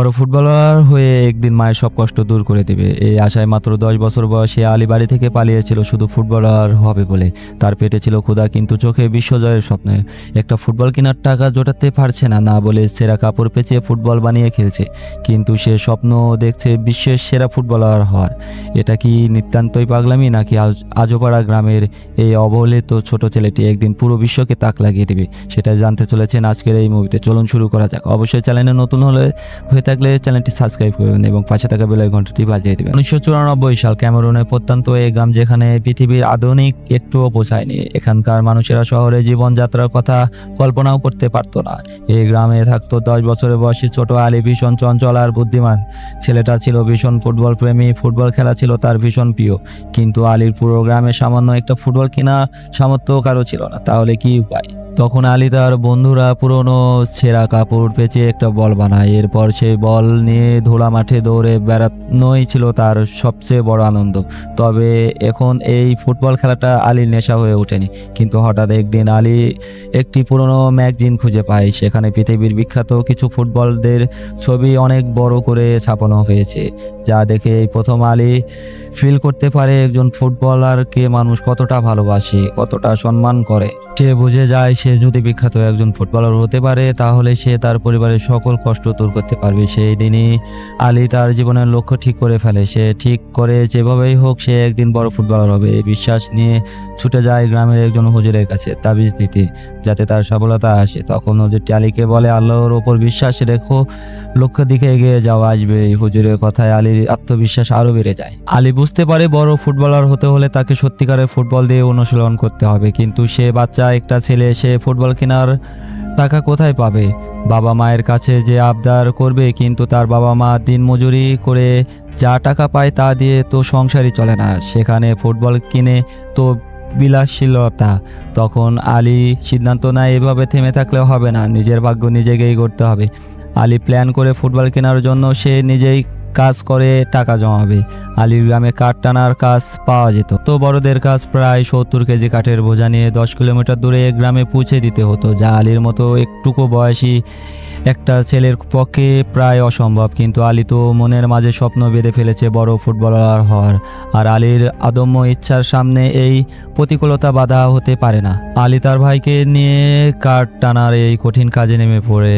বড় ফুটবলার হয়ে একদিন মায়ের সব কষ্ট দূর করে দেবে। এই আশায় মাত্র দশ বছর বয়সে আলী বাড়ি থেকে পালিয়েছিল, শুধু ফুটবলার হবে বলে। তার পেটে ছিল ক্ষুধা, কিন্তু চোখে বিশ্বজয়ের স্বপ্নে। একটা ফুটবল কেনার টাকা জোটাতে পারছে না না বলে সেরা কাপড় পেঁচিয়ে ফুটবল বানিয়ে খেলছে। কিন্তু সে স্বপ্ন দেখছে বিশ্বের সেরা ফুটবলার হওয়ার। এটা কি নিতান্তই পাগলামি, নাকি আজ- আজোপাড়া গ্রামের এই অবহেলিত ছোট ছেলেটি একদিন পুরো বিশ্বকে তাক লাগিয়ে দেবে? সেটা জানতে চলেছেন আজকের এই মুভিতে। চলুন শুরু করা যাক। অবশ্যই চ্যানেলে নতুন হলে হয়ে থাকলে চ্যানেলটি সাবস্ক্রাইব করবেন এবং পাশে থাকা বেলায় ঘন্টাটি বাজিয়ে দেবেন। উনিশশো চুরানব্বই সাল ক্যামেরুনের প্রত্যন্ত এই গ্রাম যেখানে পৃথিবীর আধুনিক একটুও পৌঁছায়নি এখানকার মানুষেরা শহরে জীবনযাত্রার কথা কল্পনাও করতে পারতো না। এই গ্রামে থাকতো দশ বছরের বয়সী ছোট আলী ভীষণ চঞ্চল আর বুদ্ধিমান। ছেলেটা ছিল ভীষণ ফুটবল প্রেমী, ফুটবল খেলা ছিল তার ভীষণ প্রিয়। কিন্তু আলীর পুরো গ্রামে সামান্য একটা ফুটবল কেনা সামর্থ্য কারও ছিল না, তাহলে কি উপায়? তখন আলী তার বন্ধুরা পুরনো ছেঁড়া কাপড় পেঁচে একটা বল বানায়। এরপর সেই বল নিয়ে ধোলা মাঠে দৌড়ে বেড়ানোই ছিল তার সবচেয়ে বড় আনন্দ। তবে এখন এই ফুটবল খেলাটা আলীর নেশা হয়ে ওঠেনি। কিন্তু হঠাৎ একদিন আলী একটি পুরনো ম্যাগজিন খুঁজে পায়। সেখানে পৃথিবীর বিখ্যাত কিছু ফুটবলদের ছবি অনেক বড় করে ছাপানো হয়েছে, যা দেখে এই প্রথম আলী ফিল করতে পারে একজন ফুটবলারকে মানুষ কতটা ভালোবাসে, কতটা সম্মান করে। সে বুঝে যায় সে যদি বিখ্যাত একজন ফুটবলার হতে পারে, তাহলে সে তার পরিবারের সকল কষ্ট দূর করতে পারবে। সেই দিনই আলী তার জীবনের লক্ষ্য ঠিক করে ফেলে। সে ঠিক করে যেভাবেই হোক সে একদিন বড় ফুটবলার হবে। এই বিশ্বাস নিয়ে ছুটে যায় গ্রামের একজন হুজুরের কাছে তাবিজ দিতে যাতে তার সফলতা আসে, তখন হুজুরটি আলীকে বলে, আল্লাহর ওপর বিশ্বাস রেখো, লক্ষ্যের দিকে এগিয়ে যাওয়া আসবে। এই হুজুরের কথায় আলীর আত্মবিশ্বাস আরও বেড়ে যায়। আলী বুঝতে পারে বড় ফুটবলার হতে হলে তাকে সত্যিকারের ফুটবল দিয়ে অনুশীলন করতে হবে, কিন্তু সে বাচ্চা, একটা ছেলে, সে ফুটবল কেনার টাকা কোথায় পাবে? বাবা মায়ের কাছে যে আবদার করবে, কিন্তু তার বাবা মা দিনমজুরি করে যা টাকা পায় তা দিয়ে তো সংসারই চলে না। সেখানে ফুটবল কিনে তো বিলাসীলতা তখন আলী সিদ্ধান্ত নেয়, এভাবে থেমে থাকলেও হবে না, নিজের ভাগ্য নিজেকেই করতে হবে। আলী প্ল্যান করে ফুটবল কেনার জন্য সে নিজেই কাজ করে টাকা জমাবে। আলীর গ্রামে কাঠ টানার কাজ পাওয়া যেত। তো বড়দের কাজ প্রায় সত্তর কেজি কাঠের বোঝা নিয়ে দশ কিলোমিটার দূরে গ্রামে পৌঁছে দিতে হতো, যা আলীর মতো একটুকু বয়সী একটা ছেলের পক্ষে প্রায় অসম্ভব। কিন্তু আলী তো মনের মাঝে স্বপ্ন বেঁধে ফেলেছে বড় ফুটবলার হওয়ার। আর আলীর আদম্য ইচ্ছার সামনে এই প্রতিকূলতা বাধা হতে পারে না। আলী তার ভাইকে নিয়ে কাঠ টানার এই কঠিন কাজে নেমে পড়ে।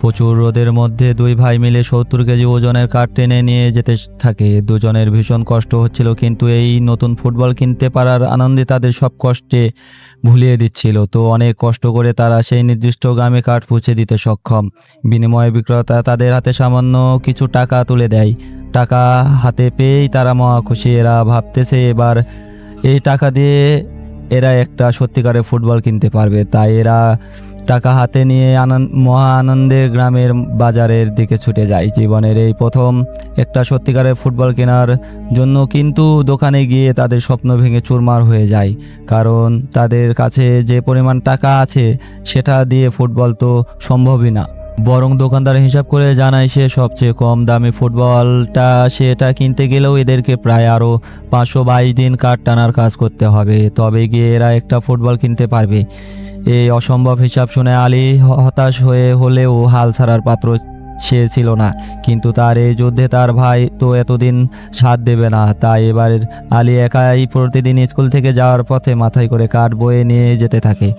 প্রচুর রোদের মধ্যে দুই ভাই মিলে সত্তর কেজি ওজনের কাঠ টেনে নিয়ে যেতে থাকে। দুজনের ভীষণ কষ্ট হচ্ছিল, কিন্তু এই নতুন ফুটবল কিনতে পারার আনন্দে তাদের সব কষ্টে ভুলিয়ে দিচ্ছিল। তো অনেক কষ্ট করে তারা সেই নির্দিষ্ট গ্রামে কাঠ পৌঁছে দিতে সক্ষম। বিনিময়ে বিক্রেতা তাদের হাতে সামান্য কিছু টাকা তুলে দেয়। টাকা হাতে পেয়েই তারা মহা খুশি। এরা ভাবতেছে এবার এই টাকা দিয়ে এরা একটা সত্যিকারের ফুটবল কিনতে পারবে। তাই এরা টাকা হাতে নিয়ে আনন্দ, মহা আনন্দে গ্রামের বাজারের দিকে ছুটে যায়। জীবনের এই প্রথম একটা সত্যিকারের ফুটবল কেনার জন্য কিন্তু দোকানে গিয়ে তাদের স্বপ্ন ভেঙে চুরমার হয়ে যায়। কারণ তাদের কাছে যে পরিমাণ টাকা আছে, সেটা দিয়ে ফুটবল তো সম্ভবই না। বরং দোকানদার হিসাব করে জানায় সে সবচেয়ে কম দামে ফুটবলটা, সেটা কিনতে গেলেও এদেরকে প্রায় আরও পাঁচশো বাইশ দিন কাঠ টানার কাজ করতে হবে। তবে গিয়ে এরা একটা ফুটবল কিনতে পারবে। এই অসম্ভব হিসাব শুনে আলী হতাশ হয়ে হলেও হাল ছাড়ার পাত্র সে ছিল না। কিন্তু তার এই যুদ্ধে তার ভাই তো এতদিন সাথ দেবে না। তাই এবার আলী একাই প্রতিদিন স্কুল থেকে যাওয়ার পথে মাথায় করে কাঠ বয়ে নিয়ে যেতে থাকে।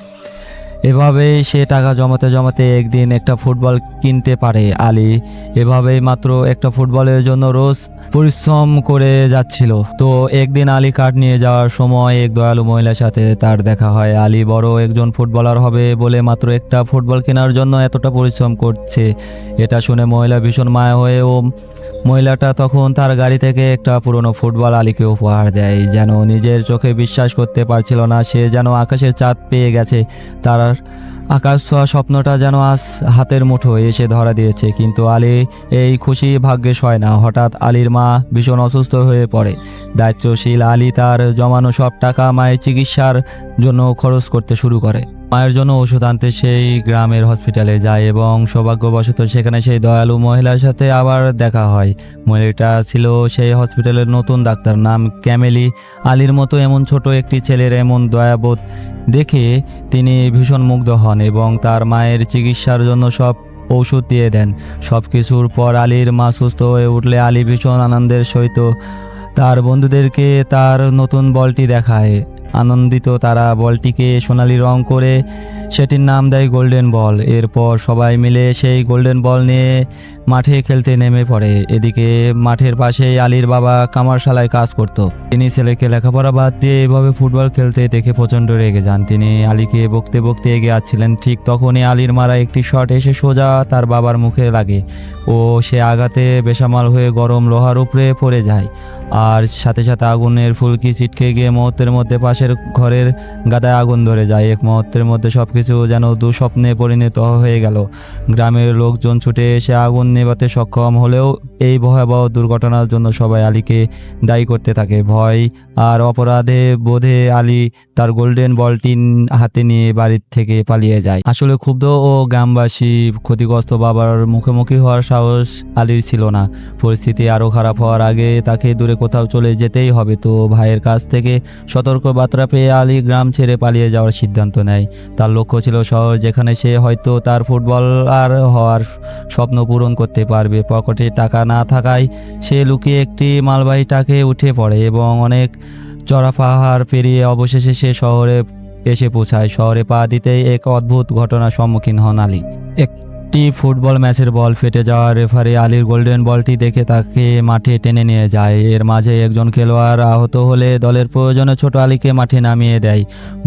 এভাবেই সে টাকা জমাতে জমাতে একদিন একটা ফুটবল কিনতে পারে আলী। এভাবেই মাত্র একটা ফুটবলের জন্য রোজ পরিশ্রম করে যাচ্ছিল। তো একদিন আলী কাঠ নিয়ে যাওয়ার সময় এক দয়ালু মহিলার সাথে তার দেখা হয়। আলী বড় একজন ফুটবলার হবে বলে মাত্র একটা ফুটবল কেনার জন্য এতটা পরিশ্রম করছে। এটা শুনে মহিলা ভীষণ মায়া হয়ে ও মহিলাটা তখন তার গাড়ি থেকে একটা পুরনো ফুটবল আলীকে উপহার দেয়। যেন নিজের চোখে বিশ্বাস করতে পারছিল না, সে যেন আকাশের চাঁদ পেয়ে গেছে। তার আকাশ ছোঁয়া স্বপ্নটা যেন আজ হাতের মুঠোয় এসে ধরা দিয়েছে। কিন্তু আলী এই খুশি ভাগ্যে সয় না। হঠাৎ আলীর মা ভীষণ অসুস্থ হয়ে পড়ে। দায়িত্বশীল আলী তার জমানো সব টাকা মায়ের চিকিৎসার জন্য খরচ করতে শুরু করে। মায়ের জন্য ওষুধ আনতে সেই গ্রামের হসপিটালে যায় এবং সৌভাগ্যবশত সেখানে সেই দয়ালু মহিলার সাথে আবার দেখা হয়। মহিলাটা ছিল সেই হসপিটালের নতুন ডাক্তার, নাম ক্যামেলি। আলীর মতো এমন ছোট একটি ছেলের এমন দয়াবোধ দেখে তিনি ভীষণ মুগ্ধ হন এবং তার মায়ের চিকিৎসার জন্য সব ঔষধ দিয়ে দেন। সব কিছুর পর আলীর মা সুস্থ হয়ে উঠলে আলী ভীষণ আনন্দের সহিত তার বন্ধুদেরকে তার নতুন বলটি দেখায়। আনন্দিত তারা বলটিকে সোনালি রং করে সেটির নাম দেয় গোল্ডেন বল। এরপর সবাই মিলে সেই গোল্ডেন বল নিয়ে মাঠে খেলতে নেমে পড়ে। এদিকে মাঠের পাশেই আলীর বাবা কামারশালায় কাজ করত। তিনি ছেলেকে লেখাপড়া বাদ দিয়ে এভাবে ফুটবল খেলতে দেখে প্রচণ্ড রেগে যান। তিনি আলীকে বকতে বকতে এগিয়ে আসছিলেন। ঠিক তখনই আলীর মারা একটি শট এসে সোজা তার বাবার মুখে লাগে ও সে আঘাতে বেসামাল হয়ে গরম লোহার উপরে পড়ে যায়। আর সাথে সাথে আগুনের ফুলকি ছিটকে গিয়ে মুহূর্তের মধ্যে পাশের ঘরের গাদায় আগুন ধরে যায়। এক মুহূর্তের মধ্যে সব কিছু যেন দুঃস্বপ্নে পরিণত হয়ে গেল। গ্রামের লোকজন ছুটে এসে আগুন নেভাতে সক্ষম হলেও এই ভয়াবহ দুর্ঘটনার জন্য সবাই আলীকে দায়ী করতে থাকে। ভয় আর অপরাধে বোধে আলী তার গোল্ডেন বলটি হাতে নিয়ে বাড়ির থেকে পালিয়ে যায়। আসলে ক্ষুব্ধ ও গ্রামবাসী ক্ষতিগ্রস্ত বাবার মুখোমুখি হওয়ার সাহস আলীর ছিল না। পরিস্থিতি আরও খারাপ হওয়ার আগে তাকে দূরে কোথাও চলে যেতেই হবে। তো ভাইয়ের কাছ থেকে সতর্ক বার্তা পেয়ে আলী গ্রাম ছেড়ে পালিয়ে যাওয়ার সিদ্ধান্ত নেয়। তার লক্ষ্য ছিল শহর যেখানে সে হয়তো তার ফুটবল আর হওয়ার স্বপ্ন পূরণ করতে পারবে। পকেটে টাকা না থাকায় সে লুকিয়ে একটি মালবাহী ট্রাকে উঠে পড়ে এবং অনেক চড়া পাহাড় পেরিয়ে অবশেষে সে শহরে এসে পৌঁছায়। শহরে পা দিতেই এক অদ্ভুত ঘটনার সম্মুখীন হন আলী। একটি ফুটবল ম্যাচের বল ফেটে যাওয়া রেফারি আলীর গোল্ডেন বলটি দেখে তাকে মাঠে টেনে নিয়ে যায়। এর মাঝে একজন খেলোয়াড় আহত হলে দলের প্রয়োজনে ছোট আলীকে মাঠে নামিয়ে দেয়।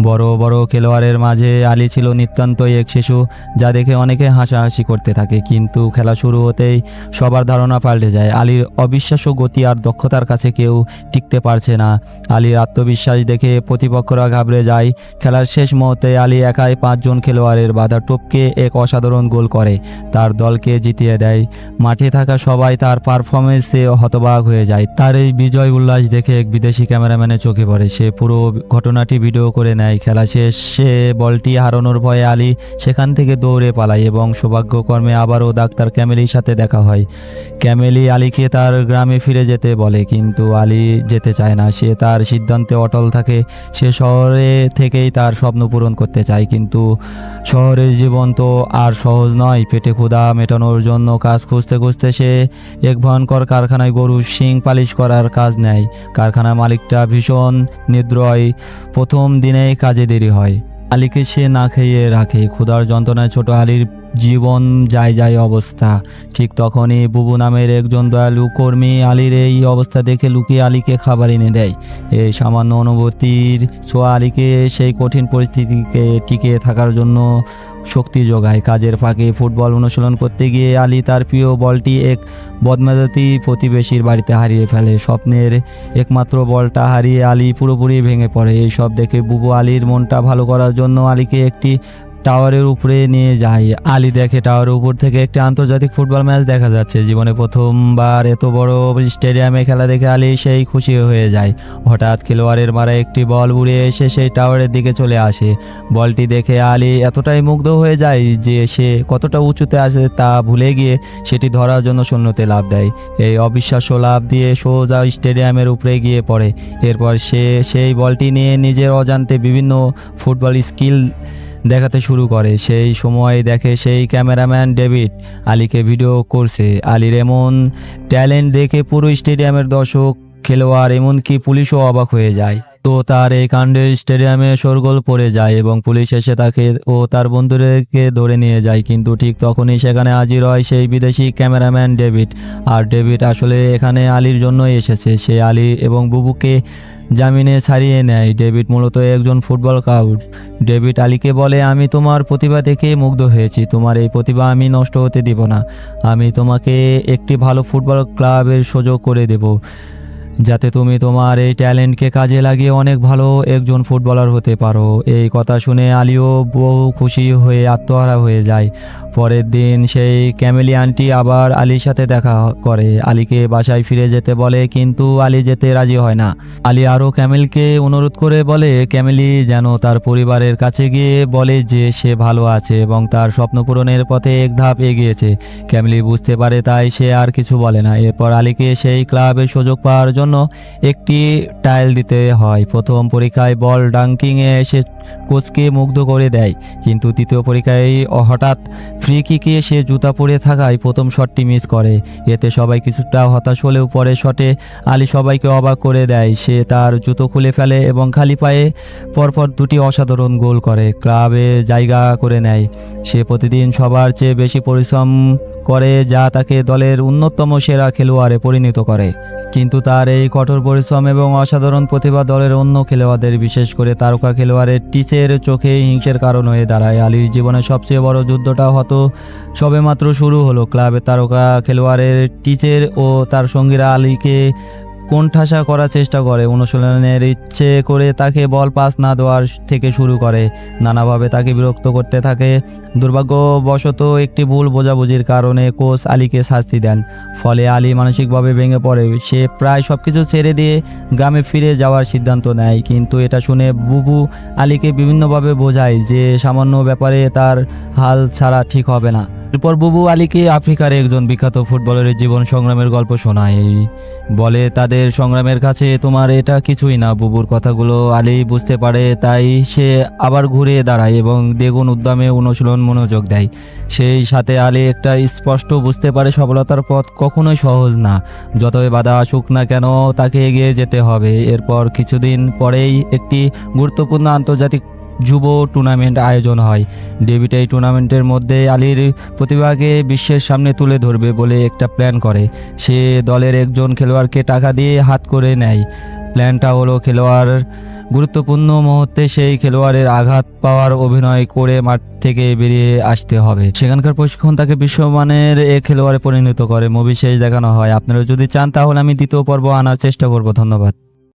বড় বড় খেলোয়াড়ের মাঝে আলী ছিল নিতান্তই এক শিশু, যা দেখে অনেকে হাসাহাসি করতে থাকে, কিন্তু খেলা শুরু হতেই সবার ধারণা পাল্টে যায়। আলীর অবিশ্বাস্য গতি আর দক্ষতার কাছে কেউ টিকতে পারছে না। আলীর আত্মবিশ্বাস দেখে প্রতিপক্ষরা ঘাবড়ে যায়। খেলার শেষ মুহূর্তে আলী একাই পাঁচজন খেলোয়াড়ের বাধা টপকে এক অসাধারণ গোল করে। তার দলকে জিতিয়ে দেয়। মাঠে থাকা সবাই তার পারফরমেন্সে হতবাক হয়ে যায়। তার এই বিজয় উল্লাস দেখে এক বিদেশি ক্যামেরাম্যানের চোখে পড়ে। সে পুরো ঘটনাটি ভিডিও করে নেয়। খেলা শেষে বলটি হারানোর ভয়ে আলী সেখান থেকে দৌড়ে পালায় এবং সৌভাগ্যকর্মে আবারও ডাক্তার ক্যামেলির সাথে দেখা হয়। ক্যামেলি আলীকে তার গ্রামে ফিরে যেতে বলে, কিন্তু আলী যেতে চায় না। সে তার সিদ্ধান্তে অটল থাকে। সে শহরে থেকেই তার স্বপ্ন পূরণ করতে চায়। কিন্তু শহরের জীবন তো আর সহজ নয়। পেটে ক্ষুধা মেটানোর জন্য কাজ খুঁজতে খুঁজতে সে এক ভয়ঙ্কর কারখানায় গরু, শিং পালিশ করার কাজ নেয়। কারখানার মালিকটা ভীষণ নিদ্রয়। প্রথম দিনেই কাজে দেরি হয়। আলীকে সে না খেয়ে রাখে। ক্ষুধার যন্ত্রণায় ছোট আলীর জীবন যায় যায় অবস্থা। ঠিক তখনই বুবু নামের একজন দয়ালু কর্মী আলীর এই অবস্থা দেখে লুকিয়ে আলীকে খাবার এনে দেয়। এই সামান্য অনুভূতির ছোঁয়া আলীকে সেই কঠিন পরিস্থিতিকে টিকে থাকার জন্য শক্তি যোগায়। কাজের ফাঁকে ফুটবল অনুশীলন করতে গিয়ে আলী তার প্রিয় বলটি এক বদমেজাতি প্রতিবেশীর বাড়িতে হারিয়ে ফেলে। স্বপ্নের একমাত্র বলটা হারিয়ে আলী পুরোপুরি ভেঙে পড়ে। এই সব দেখে বুবু আলীর মনটা ভালো করার জন্য আলীকে একটি টাওয়ারের উপরে নিয়ে যায়। আলী দেখে টাওয়ারের উপর থেকে একটি আন্তর্জাতিক ফুটবল ম্যাচ দেখা যাচ্ছে। জীবনে প্রথমবার এত বড় স্টেডিয়ামে খেলা দেখে আলী সেই খুশি হয়ে যায়। হঠাৎ খেলোয়াড়ের মারা একটি বল উড়ে এসে সেই টাওয়ারের দিকে চলে আসে। বলটি দেখে আলী এতটাই মুগ্ধ হয়ে যায় যে সে কতটা উঁচুতে আসে তা ভুলে গিয়ে সেটি ধরার জন্য শূন্যতে লাভ দেয়। এই অবিশ্বাস্য লাভ দিয়ে সোজা স্টেডিয়ামের উপরে গিয়ে পড়ে। এরপর সে সেই বলটি নিয়ে নিজের অজান্তে বিভিন্ন ফুটবল স্কিল দেখাতে শুরু করে। সেই সময় দেখে সেই ক্যামেরাম্যান ডেভিড আলীকে ভিডিও করছে। আলীর এমন ট্যালেন্ট দেখে পুরো স্টেডিয়ামের দর্শক, খেলোয়াড়, এমনকি পুলিশও অবাক হয়ে যায়। তো তার এই কাণ্ডে স্টেডিয়ামে শোরগোল পড়ে যায় এবং পুলিশ এসে তাকে ও তার বন্ধুদেরকে ধরে নিয়ে যায়। কিন্তু ঠিক তখনই সেখানে হাজির হয় সেই বিদেশি ক্যামেরাম্যান ডেভিড। আর ডেভিড আসলে এখানে আলীর জন্যই এসেছে। সে আলী এবং বুবুকে জামিনে ছাড়িয়ে নেয়। ডেভিড মূলত একজন ফুটবল কাউড ডেভিড আলীকে বলে, আমি তোমার প্রতিভা দেখে মুগ্ধ হয়েছি। তোমার এই প্রতিভা আমি নষ্ট হতে দিব না। আমি তোমাকে একটি ভালো ফুটবল ক্লাবের সুযোগ করে দেব। যাতে তুমি তোমার এই ট্যালেন্টকে কাজে লাগিয়ে অনেক ভালো একজন ফুটবলার হতে পারো। এই কথা শুনে আলিও বহু খুশি হয়ে আত্মহারা হয়ে যায়। পরের দিন সেই ক্যামেলি আন্টি আবার আলীর সাথে দেখা করে। আলীকে বাসায় ফিরে যেতে বলে, কিন্তু আলী যেতে রাজি হয় না। আলী আরও ক্যামেলকে অনুরোধ করে বলে, ক্যামেলি যেন তার পরিবারের কাছে গিয়ে বলে যে সে ভালো আছে এবং তার স্বপ্ন পূরণের পথে এক ধাপ এগিয়েছে। ক্যামেলি বুঝতে পারে তাই সে আর কিছু বলে না। এরপর আলীকে সেই ক্লাবে সুযোগ পাওয়ার জন্য জন্য একটি টাইল দিতে হয়। প্রথম পরীক্ষায় বল ডাঙ্কিংয়ে এসে কোচকে মুগ্ধ করে দেয়। কিন্তু তৃতীয় পরীক্ষায় হঠাৎ ফ্রি কিকে সে জুতা পরে থাকায় প্রথম শটটি মিস করে। এতে সবাই কিছুটা হতাশ হলেও পরে শটে আলী সবাইকে অবাক করে দেয়। সে তার জুতো খুলে ফেলে এবং খালি পায়ে পরপর দুটি অসাধারণ গোল করে। ক্লাবে জায়গা করে নেয়। সে প্রতিদিন সবার চেয়ে বেশি পরিশ্রম করে যা তাকে দলের অন্যতম সেরা খেলোয়াড়ে পরিণত করে। কিন্তু তার এই কঠোর পরিশ্রম এবং অসাধারণ প্রতিভা দলের অন্য খেলোয়াড়দের, বিশেষ করে তারকা খেলোয়াড়ের টিচের চোখে হিংসের কারণ হয়ে দাঁড়ায়। আলীর জীবনের সবচেয়ে বড় যুদ্ধটা হতো সবেমাত্র শুরু হলো। ক্লাবের তারকা খেলোয়াড়ের টিচের ও তার সঙ্গীরা আলীকে কোণঠাসা করার চেষ্টা করে। অনুশীলনের ইচ্ছে করে তাকে বল পাস না দেওয়ার থেকে শুরু করে। নানাভাবে তাকে বিরক্ত করতে থাকে। দুর্ভাগ্যবশত একটি ভুল বোঝাবুঝির কারণে কোচ আলীকে শাস্তি দেন। ফলে আলী মানসিকভাবে ভেঙে পড়ে। সে প্রায় সব কিছু ছেড়ে দিয়ে গ্রামে ফিরে যাওয়ার সিদ্ধান্ত নেয়। কিন্তু এটা শুনে বুবু আলীকে বিভিন্নভাবে বোঝায় যে সামান্য ব্যাপারে তার হাল ছাড়া ঠিক হবে না। এরপর বুবু আলীকে আফ্রিকার একজন বিখ্যাত ফুটবলারের জীবন সংগ্রামের গল্প শোনায়। বলে, তাদের সংগ্রামের কাছে তোমার এটা কিছুই না, বুবুর কথাগুলো আলী বুঝতে পারে, তাই সে আবার ঘুরে দাঁড়ায় এবং দ্বিগুণ উদ্যমে অনুশীলন মনোযোগ দেয়। সেই সাথে আলী একটা স্পষ্ট বুঝতে পারে, সফলতার পথ কখনোই সহজ না। যতই বাধা আসুক না কেন, তাকে এগিয়ে যেতে হবে। এরপর কিছুদিন পরেই একটি গুরুত্বপূর্ণ আন্তর্জাতিক যুব টুর্নামেন্ট আয়োজন হয়। ডেভিড এই টুর্নামেন্টের মধ্যে আলীর প্রতিভাকে বিশ্বের সামনে তুলে ধরবে বলে একটা প্ল্যান করে। সে দলের একজন খেলোয়াড়কে টাকা দিয়ে হাত করে নেয়। প্ল্যানটা হলো খেলোয়াড়, গুরুত্বপূর্ণ মুহূর্তে সেই খেলোয়াড়ের আঘাত পাওয়ার অভিনয় করে মাঠ থেকে বেরিয়ে আসতে হবে। সেখানকার প্রশিক্ষণ তাকে বিশ্বমানের এ খেলোয়াড়ে পরিণত করে। মুভি শেষ দেখানো হয়। আপনারা যদি চান তাহলে আমি দ্বিতীয় পর্ব আনার চেষ্টা করব। ধন্যবাদ।